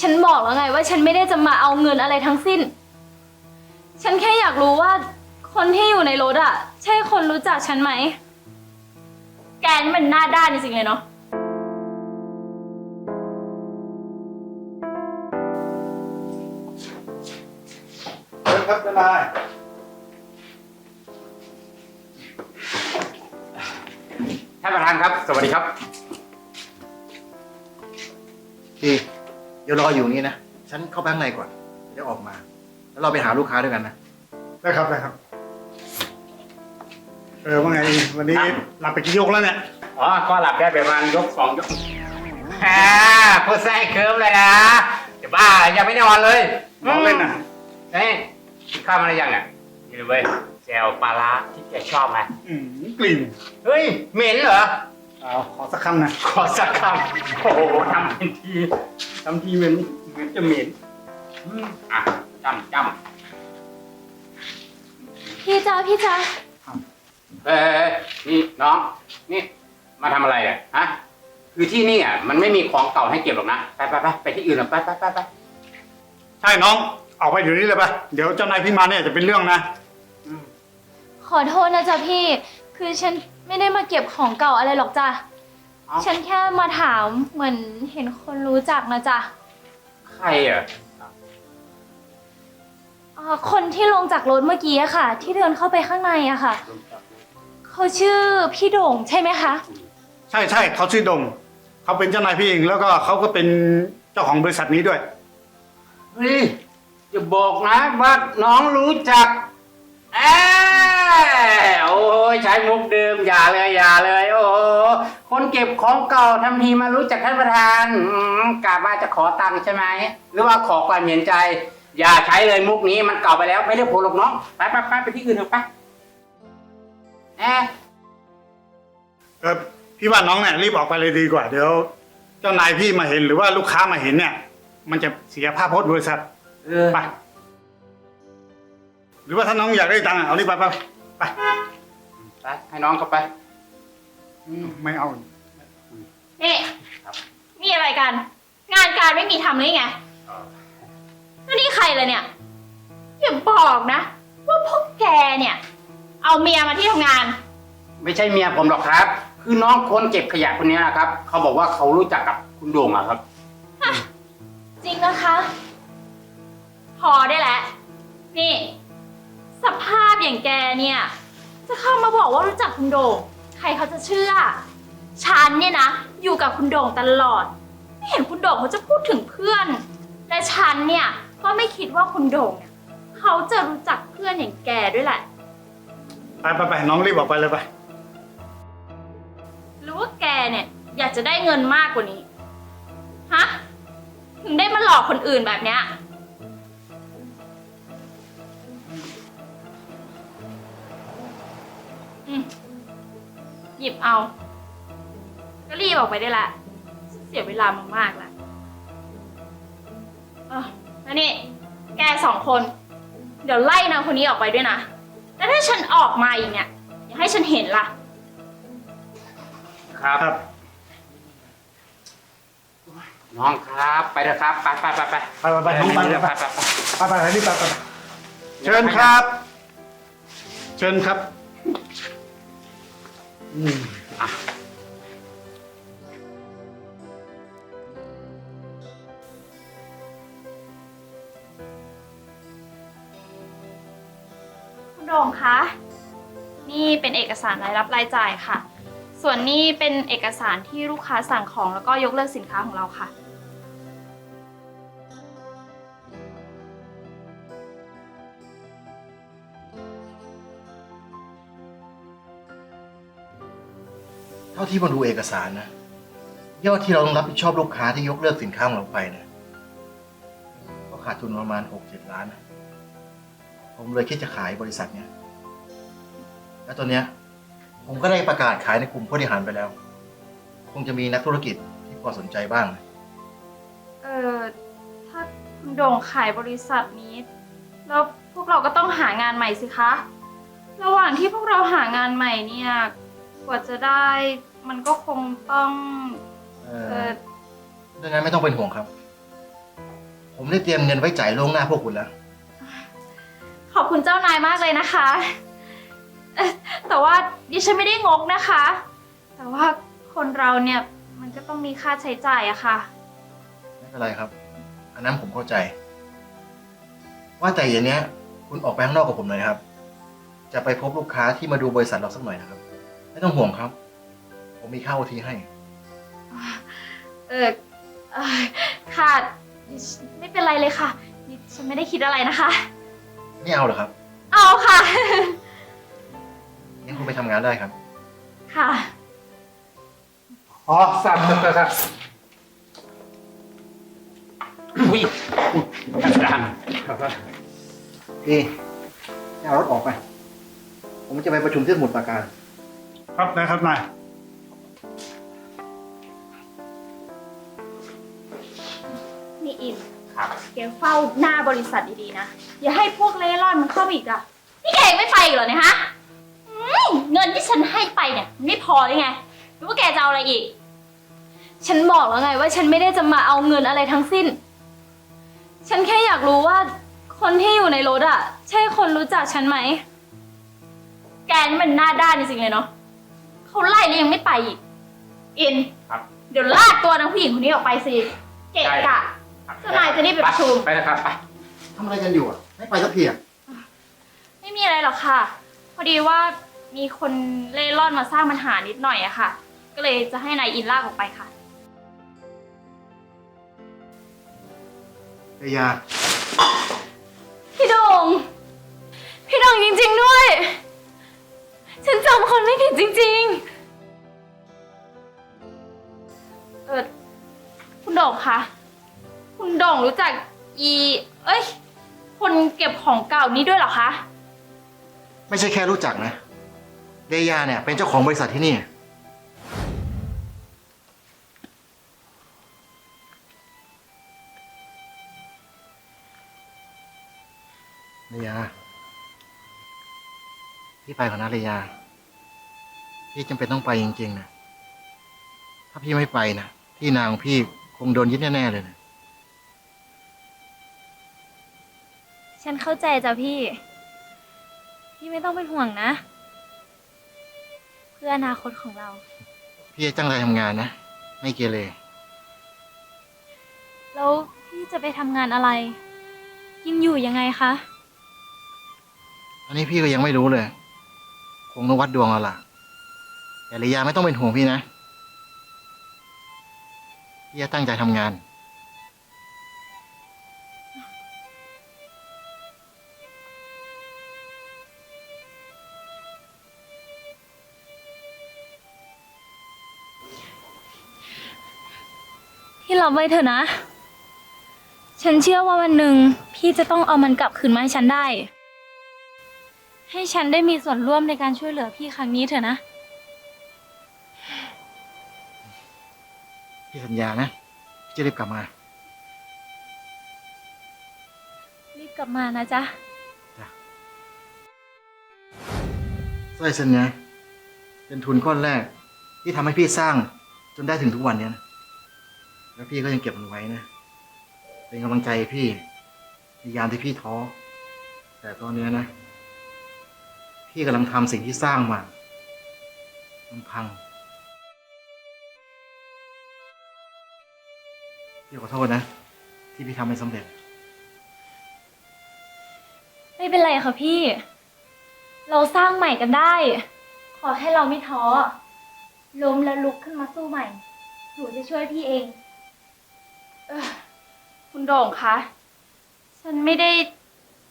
ฉันบอกแล้วไงว่าฉันไม่ได้จะมาเอาเงินอะไรทั้งสิ้น ฉันแค่อยากรู้ว่า คนที่อยู่ในรถอะใช่คนรู้จักฉันไหม แกนี่มันหน้าด้านจริงๆเลยเนาะ เชิญครับเจ้านายท่านประธานครับ สวัสดีครับ ดี เดี๋ยวรออยู่นี่นะ ฉันเข้าไปข้างในก่อน เดี๋ยวออกมา แล้วเราไปหาลูกค้าด้วยกันนะ ได้ครับได้ครับ เออว่าไงวันนี้ครับหลับไปกี่ยกแล้วเนี่ย อ๋อ ก็หลับได้ประมาณยกสองยกฮ่าพูดแซ่เคิร์มเลยนะจะบ้ายังไม่ได้นอนเลยน้องเล่นน่ะเฮ้ยกินข้าวมาหรือยังอะนี่เลยเว้ยแจวปลาร้าที่แกชอบไหมอืมกลิ่น เฮ้ย เหม็นเหรอ เอาขอสักคำนะขอสักคำโอ้โหทำเป็นทีทำทีเหมือนเหมือนจะเหม็นอืมอะจำจำพี่จ้าพี่จ้าเอ้ยนี่น้องนี่ มาทำอะไรเนี่ยฮะคือที่นี่อะมันไม่มีของเก่าให้เก็บหรอกนะไปไปไปไปที่อื่นหรอกไปไปไปไปใช่น้องออกไปเดี๋ยวนี้เลยปะเดี๋ยวเจ้านายพี่มาเนี่ยจะเป็นเรื่องนะอืมขอโทษนะจ๊ะพี่ คือฉัน ไม่ได้มาเก็บของเก่าอะไรหรอกจ้ะ เอ้า ฉันแค่มาถามเหมือนเห็นคนรู้จักนะจ๊ะใครอะ อ่าคนที่ลงจากรถเมื่อกี้อะค่ะ ที่เดินเข้าไปข้างในอะค่ะ เขาชื่อพี่โด่งใช่ไหมคะ ใช่ใช่เขาชื่อดง เขาเป็นเจ้านายพี่เองแล้วก็เขาก็เป็นเจ้าของบริษัทนี้ด้วย เฮ้ยจะบอกนะว่าน้องรู้จัก เอ้ยโอ้ยใช้มุกเดิมอย่าเลยอย่าเลย โอ้โหคนเก็บของเก่าทำทีมารู้จักท่านประธานอืมกะว่าจะขอตังค์ใช่ไหม หรือว่าขอความเห็นใจ อย่าใช้เลยมุกนี้มันเก่าไปแล้วไม่ได้ผลหรอกน้องไปไปไปไปที่อื่นเถอะไปเอ๊ะเออพี่ว่าน้องเนี่ยรีบออกไปเลยดีกว่าเดี๋ยว เจ้านายพี่มาเห็นหรือว่าลูกค้ามาเห็นเนี่ย มันจะเสียภาพพจน์บริษัทเออ ไป หรือว่าถ้าน้องอยากได้ตังค์อะเอานี่ไปไปไปไปให้น้องเขาไปอืมไม่เอา นี่ครับมีอะไรกัน งานการไม่มีทำเลยไงเอ่อแล้วนี่ใครล่ะเนี่ยอย่าบอกนะ ว่าพวกแกเนี่ย เอาเมียมาที่ทำงาน ไม่ใช่เมียผมหรอกครับ คือน้องคนเก็บขยะคนนี้นะครับ เขาบอกว่าเขารู้จักกับคุณโด่งอะครับ จริงนะคะ พอได้แล้ว นี่สภาพ อย่างแกเนี่ย จะเข้ามาบอกว่ารู้จักคุณโด่ง ใครเขาจะเชื่อ ฉันเนี่ยนะ อยู่กับคุณโด่งตลอด ไม่เห็นคุณโด่งเขาจะพูดถึงเพื่อน และฉันเนี่ยก็ไม่คิดว่าคุณโด่งเนี่ยเขาจะรู้จักเพื่อนอย่างแกด้วยแหละ ไปไปไปน้องรีบออกไปเลยไป หรือว่าแกเนี่ยอยากจะได้เงินมากกว่านี้ ฮะ ถึงได้มาหลอกคนอื่นแบบเนี้ย หยิบเอา ก็รีบออกไปได้ละ เสียเวลามากๆแล้วเออแล้วนี่ แกสองคน เดี๋ยวไล่นางคนนี้ออกไปด้วยนะ แล้วถ้าฉันออกมาอีกเนี่ย อย่าให้ฉันเห็นล่ะ ครับครับน้องครับไปเถอะครับ ไปไปไปไปไปไปไปน้องไปไปไปไปไปไปไปรีบไปไปเชิญครับ เชิญครับ อืมคุณโด่งคะ นี่เป็นเอกสารรายรับรายจ่ายค่ะ ส่วนนี้เป็นเอกสารที่ลูกค้าสั่งของแล้วก็ยกเลิกสินค้าของเราค่ะ เท่าที่มาดูเอกสารนะยอดที่เราต้องรับผิดชอบลูกค้าที่ยกเลิกสินค้าของเราไปเนี่ยก็ขาดทุนประมาณหกเจ็ดล้านนะผมเลยคิดจะขายบริษัทเนี่ยแล้วตอนเนี้ยผมก็ได้ประกาศขายในกลุ่มผู้บริหารไปแล้ว คงจะมีนักธุรกิจที่พอสนใจบ้างนะเออถ้าคุณโด่งขายบริษัทนี้ แล้วพวกเราก็ต้องหางานใหม่สิคะ ระหว่างที่พวกเราหางานใหม่เนี่ย กว่าจะได้มันก็คงต้องเอเอออดังนั้นไม่ต้องเป็นห่วงครับ ผมได้เตรียมเงินไว้จ่ายล่วงหน้าพวกคุณแล้ว ขอบคุณเจ้านายมากเลยนะคะเอ่อแต่ว่าดิฉันไม่ได้งกนะคะ แต่ว่าคนเราเนี่ยมันก็ต้องมีค่าใช้จ่ายอะค่ะ ไม่เป็นไรครับ อันนั้นผมเข้าใจ ว่าแต่เย็นเนี้ย คุณออกไปข้างนอกกับผมหน่อยนะครับ จะไปพบลูกค้าที่มาดูบริษัทเราสักหน่อยนะครับ ไม่ต้องห่วงครับ ผมมีข้าวโอทีให้ เออเอ่อค่ะดิฉันไม่เป็นไรเลยค่ะดิฉันไม่ได้คิดอะไรนะคะ ไม่เอาเหรอครับเอาค่ะ งั้นคุณไปทำงานได้ครับ ค่ะ อ๋อสับสับสับอุ้ยท่านประธานพี่เอารถออกไป ผมจะไปประชุมที่สมุทรปราการ ครับนะครับนายนี่อินครับแกเฝ้าหน้าบริษัทดีๆนะ อย่าให้พวกเล่ร่อนมันเข้ามาอีกอะนี่แกยังไม่ไปอีกเหรอเนี่ยฮะอืมเงินที่ฉันให้ไปเนี่ยมันไม่พอเลยไงหรือว่าแกจะเอาอะไรอีก ฉันบอกแล้วไงว่าฉันไม่ได้จะมาเอาเงินอะไรทั้งสิ้น ฉันแค่อยากรู้ว่าคนที่อยู่ในรถอะใช่คนรู้จักฉันไหม แกนี่มันหน้าด้านจริงๆเลยเนาะ เขาไล่แล้วยังไม่ไปอีกอินครับเดี๋ยวลากตัวนางผู้หญิงคนนี้ออกไปสิเกะกะ เจ้านายจะรีบไปประชุม ไปนะครับไปทำอะไรกันอยู่อะ ไม่ไปสักทีอะไม่มีอะไรหรอกค่ะ พอดีว่ามีคนเล่ร่อนมาสร้างปัญหานิดหน่อยอะค่ะ ก็เลยจะให้นายอินลากออกไปค่ะเฮียาพี่โดงพี่โดงจริงๆด้วย ฉันจำคนไม่ผิดจริงๆ เออคุณโด่งคะคุณโด่งรู้จักอี เอ้ย คนเก็บของเก่านี้ด้วยเหรอคะ ไม่ใช่แค่รู้จักนะ เดียาเนี่ยเป็นเจ้าของบริษัทที่นี่เลียาพี่ไปก่อนนะเลียา พี่จำเป็นต้องไปจริงๆนะถ้าพี่ไม่ไปนะพี่นางของพี่คงโดนยึดแน่ๆเลยนะๆฉันเข้าใจจ้ะพี่ พี่ไม่ต้องเป็นห่วงนะ เพื่ออนาคตของเรา พี่จะตั้งใจทำงานนะ ไม่เกเรแล้วพี่จะไปทำงานอะไร กินอยู่ยังไงคะ อันนี้พี่ก็ยังไม่รู้เลย คงต้องวัดดวงเอาล่ะ แต่ระยาไม่ต้องเป็นห่วงพี่นะ พี่จะตั้งใจทำงาน พี่รับไว้เถอะนะ ฉันเชื่อว่าวันหนึ่งพี่จะต้องเอามันกลับคืนมาให้ฉันได้ ให้ฉันได้มีส่วนร่วมในการช่วยเหลือพี่ครั้งนี้เถอะนะ พี่สัญญานะพี่จะรีบกลับมา รีบกลับมานะจ๊ะ สร้อยเส้นเนี้ยเป็นทุนก้อนแรก ที่ทำให้พี่สร้างจนได้ถึงทุกวันเนี้ยนะแล้วพี่ก็ยังเก็บมันไว้นะ เป็นกำลังใจให้พี่ในยามที่พี่ท้อ แต่ตอนเนี้ยนะ พี่กำลังทำสิ่งที่สร้างมามันพัง พี่ขอโทษนะ ที่พี่ทำไม่สำเร็จ ไม่เป็นไรค่ะพี่ เราสร้างใหม่กันได้ ขอให้เราไม่ท้อ ล้มแล้วลุกขึ้นมาสู้ใหม่ หนูจะช่วยพี่เอง เอ่อคุณโด่งคะ ฉันไม่ได้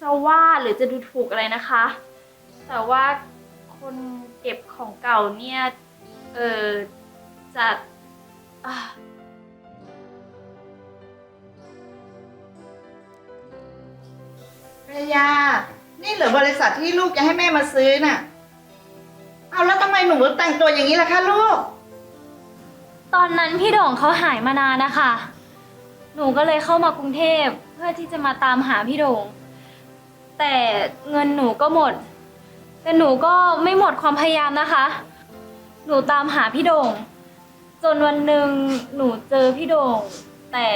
จะว่าหรือจะดูถูกอะไรนะคะ แต่ว่าคนเก็บของเก่าเนี่ย เออจะอ่า ภรรยา นี่เหรือบริษัทที่ลูกจะให้แม่มาซื้อน่ะ เอาแล้วทำไมหนูแต่งตัวอย่างนี้ล่ะคะลูก ตอนนั้นพี่โด่งเขาหายมานานนะคะ หนูก็เลยเข้ามากรุงเทพเพื่อที่จะมาตามหาพี่โด่ง แต่เงินหนูก็หมด แต่หนูก็ไม่หมดความพยายามนะคะ หนูตามหาพี่โด่ง จนวันหนึ่งหนูเจอพี่โด่ง แต่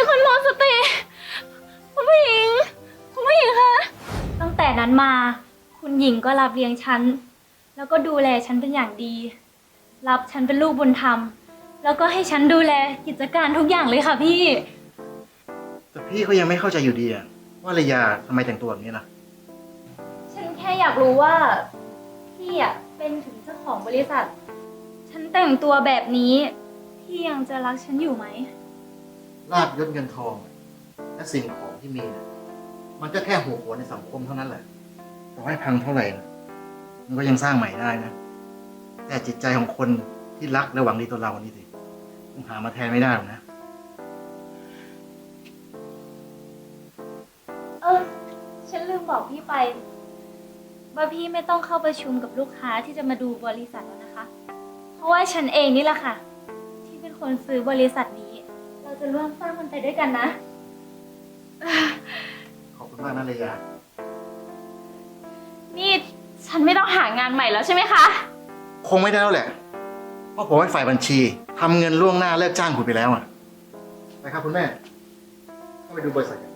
ีคนหมดสติคุณผู้หญิง คุณผู้หญิงคะ ตั้งแต่นั้นมา คุณหญิงก็รับเลี้ยงฉัน แล้วก็ดูแลฉันเป็นอย่างดี รับฉันเป็นลูกบุญธรรม แล้วก็ให้ฉันดูแลกิจการทุกอย่างเลยค่ะพี่ แต่พี่ก็ยังไม่เข้าใจอยู่ดีอะว่าระยาทำไมแต่งตัวแบบนี้ล่ะ ฉันแค่อยากรู้ว่า พี่อะเป็นถึงเจ้าของบริษัท ฉันแต่งตัวแบบนี้ พี่ยังจะรักฉันอยู่ไหม ลาบยศเงินทอง และสิ่งของที่มีเนี่ยมันก็แค่หัวโขนในสังคมเท่านั้นแหละต่อให้พังเท่าไหร่นะมันก็ยังสร้างใหม่ได้นะ แต่จิตใจของคนที่รักและหวังดีต่อเรานี่สิมันหามาแทนไม่ได้หรอกนะ เออ ฉันลืมบอกพี่ไป ว่าพี่ไม่ต้องเข้าประชุมกับลูกค้าที่จะมาดูบริษัทแล้วนะคะ เพราะว่าฉันเองนี่แหละค่ะ ที่เป็นคนซื้อบริษัทนี้ จะร่วมสร้างมันไปด้วยกันนะ ขอบคุณมากนะเลยานี่ฉันไม่ต้องหางานใหม่แล้วใช่ไหมคะ คงไม่ได้แล้วแหละ เพราะผมให้ฝ่ายบัญชีทำเงินล่วงหน้าเลิกจ้างคุณไปแล้วอะไปครับคุณแม่เข้าไปดูบริษัทกัน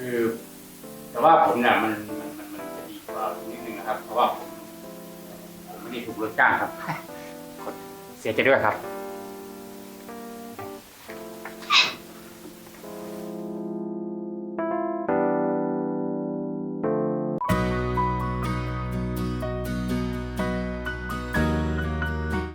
คือ แต่ว่าผมเนี่ยมันมันมันมันจะดีกว่านิดนึงนะครับ เพราะว่าผมผมไม่ได้ถูกเลิกจ้างครับ เสียใจด้วยครับ